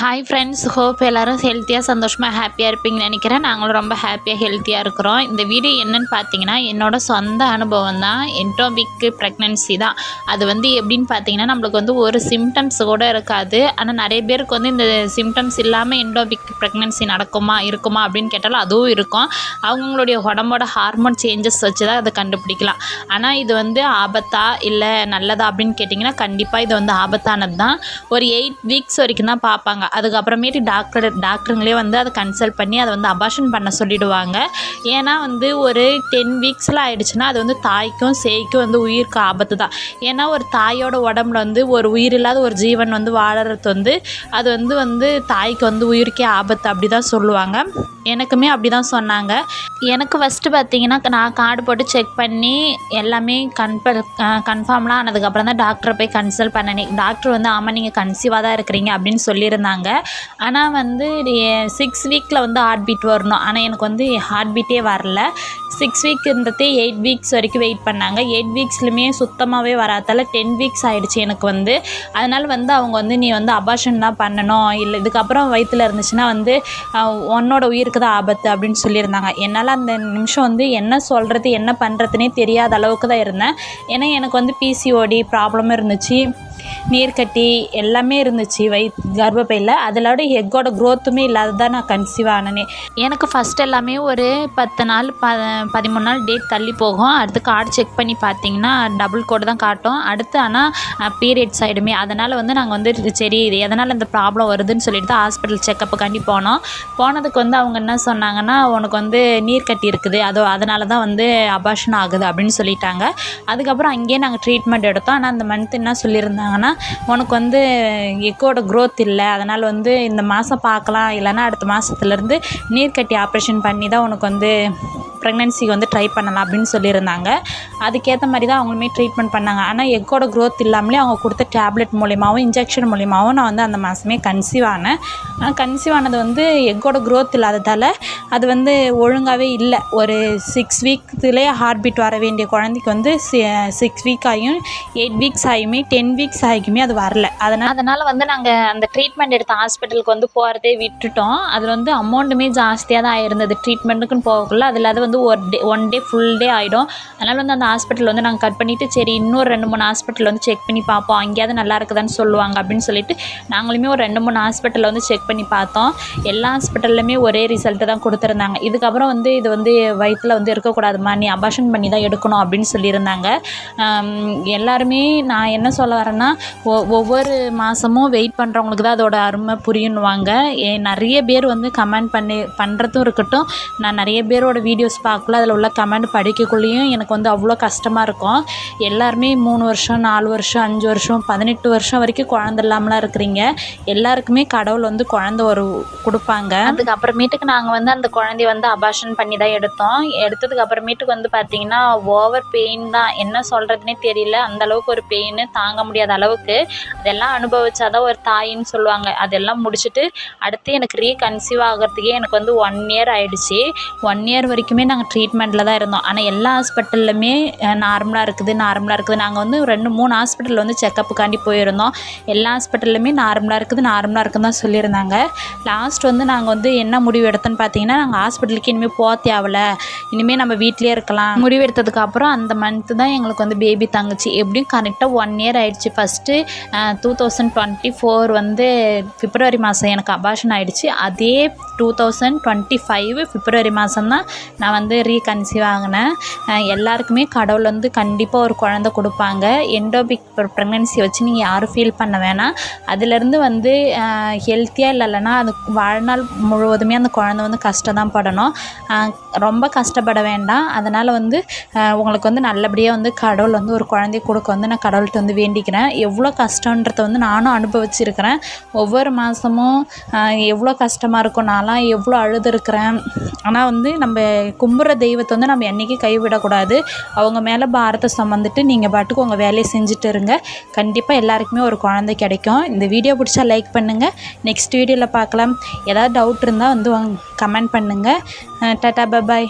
Hi friends hope எல்லோரும் ஹெல்த்தியாக சந்தோஷமாக ஹாப்பியாக இருப்பீங்கன்னு நினைக்கிறேன். நாங்களும் ரொம்ப ஹாப்பியாக ஹெல்த்தியாக இருக்கிறோம். இந்த வீடியோ என்னென்னு பார்த்தீங்கன்னா என்னோட சொந்த அனுபவம் தான். என்டோபிக் ப்ரெக்னென்சி தான். அது வந்து எப்படின்னு பார்த்தீங்கன்னா நம்மளுக்கு வந்து ஒரு சிம்டம்ஸ் கூட இருக்காது. ஆனால் நிறைய பேருக்கு வந்து இந்த சிம்டம்ஸ் இல்லாமல் என்டோபிக் ப்ரெக்னென்சி நடக்குமா இருக்குமா அப்படின்னு கேட்டாலும் அதுவும் இருக்கும். அவங்களுடைய உடம்போட ஹார்மோன் சேஞ்சஸ் வச்சு தான் அதை கண்டுபிடிக்கலாம். ஆனால் இது வந்து ஆபத்தா இல்லை நல்லதா அப்படின்னு கேட்டிங்கன்னா கண்டிப்பாக இது வந்து ஆபத்தானது தான். ஒரு எயிட் வீக்ஸ் வரைக்கும் தான் பார்ப்பாங்க. அதுக்கப்புறமேட்டு டாக்டர் டாக்டருங்களே வந்து அதை கன்சல்ட் பண்ணி அதை வந்து அபாஷன் பண்ண சொல்லிவிடுவாங்க ஏன்னா வந்து ஒரு டென் வீக்ஸில் ஆயிடுச்சுன்னா அது வந்து தாய்க்கும் சேய்க்கும் வந்து உயிருக்கு ஆபத்து தான். ஏன்னா ஒரு தாயோட உடம்புல வந்து ஒரு உயிர் இல்லாத ஒரு ஜீவன் வந்து வாழறது வந்து அது வந்து வந்து தாய்க்கு வந்து உயிருக்கே ஆபத்து அப்படி தான் சொல்லுவாங்க. எனக்குமே அப்படி தான் சொன்னாங்க. எனக்கு ஃபஸ்ட்டு பார்த்தீங்கன்னா நான் கார்டு போட்டு செக் பண்ணி எல்லாமே கன்ஃபர் கன்ஃபார்ம்லாம் ஆனதுக்கப்புறம் தான் டாக்டரை போய் கன்சல்ட் பண்ணேன். டாக்டர் வந்து ஆமாம் நீங்கள் கன்சீவாக தான் இருக்கிறீங்க அப்படின்னு சொல்லியிருந்தாங்க. ஆனால் வந்து சிக்ஸ் வீக்கில் வந்து ஹார்ட் பீட் வரணும். ஆனால் எனக்கு வந்து ஹார்ட் பீட்டே வரல. சிக்ஸ் வீக் இருந்ததே எயிட் வீக்ஸ் வரைக்கும் வெயிட் பண்ணாங்க. எயிட் வீக்ஸ்லையுமே சுத்தமாகவே வராதால டென் வீக்ஸ் ஆகிடுச்சு எனக்கு வந்து. அதனால் வந்து அவங்க வந்து நீ வந்து அபாஷன் தான் பண்ணணும். இல்லை இதுக்கப்புறம் வயிற்றில் இருந்துச்சுன்னா வந்து உன்னோட உயிருக்கு தான் ஆபத்து அப்படின்னு சொல்லியிருந்தாங்க. என்னால் அந்த நிமிஷம் வந்து என்ன சொல்கிறது என்ன பண்ணுறதுனே தெரியாத அளவுக்கு தான் இருந்தேன். ஏன்னா எனக்கு வந்து பிசிஓடி ப்ராப்ளமும் இருந்துச்சு. நீர்க்கட்டி எல்லாமே இருந்துச்சு வை கர்ப்பப்பையில். அதோட எக்கோட க்ரோத்துமே இல்லாத நான் கன்சீவ் ஆனனே. எனக்கு ஃபஸ்ட் எல்லாமே ஒரு பத்து நாள் ப பதிமூணு நாள் டேட் தள்ளி போகும். அடுத்து கார்டு செக் பண்ணி பார்த்தீங்கன்னா டபுள் கோடு தான் காட்டும். அடுத்து ஆனால் பீரியட்ஸ் ஆகிடுமே அதனால் வந்து நாங்கள் வந்து சரி இது எதனால் இந்த ப்ராப்ளம் வருதுன்னு சொல்லிட்டு தான் ஹாஸ்பிட்டல் செக்கப்புக்காண்டி போனோம். போனதுக்கு வந்து அவங்க என்ன சொன்னாங்கன்னா உனக்கு வந்து நீர் கட்டி இருக்குது. அதோ அதனால தான் வந்து அபாஷன் ஆகுது அப்படின்னு சொல்லிட்டாங்க. அதுக்கப்புறம் அங்கேயே நாங்கள் ட்ரீட்மெண்ட் எடுத்தோம். ஆனால் அந்த மந்த் என்ன சொல்லியிருந்தாங்கன்னா உனக்கு வந்து எக்கோட க்ரோத் இல்லை. அதனால் வந்து இந்த மாதம் பார்க்கலாம் இல்லைன்னா அடுத்த மாதத்துலேருந்து நீர்க்கட்டி ஆப்ரேஷன் பண்ணி தான் உனக்கு வந்து ப்ரெக்னென்சிக்கு வந்து ட்ரை பண்ணலாம் அப்படின்னு சொல்லியிருந்தாங்க. அதுக்கேற்ற மாதிரி தான் அவங்களுமே ட்ரீட்மெண்ட் பண்ணாங்க. ஆனால் எக்கோட க்ரோத் இல்லாமலே அவங்க கொடுத்த டேப்லெட் மூலியமாகவும் இன்ஜெக்ஷன் மூலியமாகவும் நான் வந்து அந்த மாதமே கன்சீவ் ஆனேன். ஆனால் கன்சீவ் ஆனது வந்து எக்கோட க்ரோத் இல்லாததால் அது வந்து ஒழுங்காகவே இல்லை. ஒரு சிக்ஸ் வீக்ஸ்லேயே ஹார்ட் பீட் வர வேண்டிய குழந்தைக்கு வந்து சிக்ஸ் வீக் ஆகியும் எயிட் வீக்ஸ் ஆகியுமே டென் வீக்ஸ் விவசாயிக்குமே அது வரல. அதனால் அதனால் வந்து நாங்கள் அந்த ட்ரீட்மெண்ட் எடுத்த ஹாஸ்பிட்டலுக்கு வந்து போகிறதே விட்டுட்டோம். அதில் வந்து அமௌண்ட்டுமே ஜாஸ்தியாக தான் ஆயிருந்தது. ட்ரீட்மெண்ட்டுக்குன்னு போகக்குள்ள அதில் அது வந்து வந்து ஒரு day one day full day ஆகிடும் அதனால் வந்து அந்த ஹாஸ்பிட்டல் வந்து நாங்கள் கட் பண்ணிவிட்டு சரி இன்னொரு ரெண்டு மூணு ஹாஸ்பிட்டல் வந்து செக் பண்ணி பார்ப்போம். அங்கேயாவது நல்லா இருக்குதான்னு சொல்லுவாங்க அப்படின்னு சொல்லிட்டு நாங்களுமே ஒரு ரெண்டு மூணு ஹாஸ்பிட்டலில் வந்து செக் பண்ணி பார்த்தோம். எல்லா ஹாஸ்பிட்டல்லுமே ஒரே ரிசல்ட்டு தான் கொடுத்துருந்தாங்க. இதுக்கப்புறம் வந்து இது வந்து வயிற்றில் வந்து இருக்கக்கூடாதுமா நீ அபாஷன் பண்ணி தான் எடுக்கணும் அப்படின்னு சொல்லியிருந்தாங்க. எல்லாருமே நான் என்ன சொல்ல வரேன்னா ஒ ஒவ்வொரு மாதமும் வெயிட் பண்ணுறவங்களுக்கு தான் அதோட அருமை புரியுன்னுவாங்க. ஏ நிறைய பேர் வந்து கமெண்ட் பண்ணி பண்ணுறதும் இருக்கட்டும். நான் நிறைய பேரோட வீடியோஸ் பார்க்கல. அதில் உள்ள கமெண்ட் படிக்கக்குள்ளேயும் எனக்கு வந்து அவ்வளோ கஷ்டமாக இருக்கும். எல்லாருமே மூணு வருஷம் நாலு வருஷம் அஞ்சு வருஷம் பதினெட்டு வருஷம் வரைக்கும் குழந்த இல்லாமலாம் இருக்கிறீங்க. எல்லாருக்குமே கடவுள் வந்து குழந்த ஒரு கொடுப்பாங்க. அதுக்கப்புறமேட்டுக்கு நாங்கள் வந்து அந்த குழந்தைய வந்து அபாஷன் பண்ணி தான் எடுத்தோம். எடுத்ததுக்கு அப்புறமேட்டுக்கு வந்து பார்த்திங்கன்னா ஓவர் பெயின் தான். என்ன சொல்கிறதுனே தெரியல. அந்தளவுக்கு ஒரு பெயின் தாங்க முடியாத அளவுக்கு அதெல்லாம் அனுபவிச்சாதான் ஒரு தாயின்னு சொல்லுவாங்க. அதெல்லாம் முடிச்சுட்டு அடுத்து எனக்கு ரீகன்சீவ் ஆகிறதுக்கே எனக்கு வந்து ஒன் இயர் ஆகிடுச்சி ஒன் இயர் வரைக்குமே நாங்கள் ட்ரீட்மெண்ட்டில் தான் இருந்தோம். ஆனால் எல்லா ஹாஸ்பிட்டல்லுமே நார்மலாக இருக்குது நார்மலாக இருக்குது. நாங்கள் வந்து ரெண்டு மூணு ஹாஸ்பிட்டலில் வந்து செக்கப்புக்காண்டி போயிருந்தோம். எல்லா ஹாஸ்பிட்டல்லுமே நார்மலாக இருக்குது நார்மலாக இருக்குதுன்னு தான் சொல்லியிருந்தாங்க. லாஸ்ட் வந்து நாங்கள் வந்து என்ன முடிவு எடுத்தோன்னு பார்த்தீங்கன்னா நாங்கள் ஹாஸ்பிட்டலுக்கு இனிமேல் போக தேவையில்ல இனிமேல் நம்ம வீட்டிலே இருக்கலாம். முடிவு எடுத்ததுக்கப்புறம் அந்த மந்த்து தான் எங்களுக்கு வந்து பேபி தங்குச்சு. எப்படியும் கரெக்டாக ஒன் இயர் ஆகிடுச்சு first two thousand twenty four வந்து பிப்ரவரி மாதம் எனக்கு அபாஷன் ஆகிடுச்சி அதே டூ தௌசண்ட் டுவெண்ட்டி ஃபைவ் பிப்ரவரி மாதம் தான் நான் வந்து ரீகன்சீவ் ஆகினேன் எல்லாருக்குமே கடவுள் வந்து கண்டிப்பாக ஒரு குழந்த கொடுப்பாங்க. எண்டோபிக் ப்ரெக்னென்சி வச்சு நீங்கள் யாரும் ஃபீல் பண்ண வேணாம். அதுலேருந்து வந்து ஹெல்த்தியாக இல்லைன்னா அது வாழ்நாள் முழுவதுமே அந்த குழந்த வந்து கஷ்டம் தான் படணும் ரொம்ப கஷ்டப்பட வேண்டாம். அதனால் வந்து உங்களுக்கு வந்து நல்லபடியாக வந்து கடவுள் வந்து ஒரு குழந்தைய கொடுக்க வந்து நான் கடவுள்கிட்ட வந்து வேண்டிக்கிறேன். எவ்வளோ கஷ்டன்றத வந்து நானும் அனுபவிச்சிருக்கிறேன். ஒவ்வொரு மாதமும் எவ்வளோ கஷ்டமாக இருக்கும் நான் நான்லாம் எவ்வளோ அழுதுருக்கிறேன்? ஆனால் வந்து நம்ம கும்பிட்ற தெய்வத்தை வந்து நம்ம என்றைக்கும் கைவிடக்கூடாது. அவங்க மேலே பாரத்தை சுமந்துட்டு நீங்கள் பாட்டுக்கு உங்கள் வேலையை செஞ்சுட்டு இருங்க. கண்டிப்பாக எல்லாருக்குமே ஒரு குழந்தை கிடைக்கும். இந்த வீடியோ பிடிச்சா லைக் பண்ணுங்கள் நெக்ஸ்ட் வீடியோவில் பார்க்கலாம். ஏதாவது டவுட் இருந்தால் வந்து கமெண்ட் பண்ணுங்கள் டாட்டா பபாய்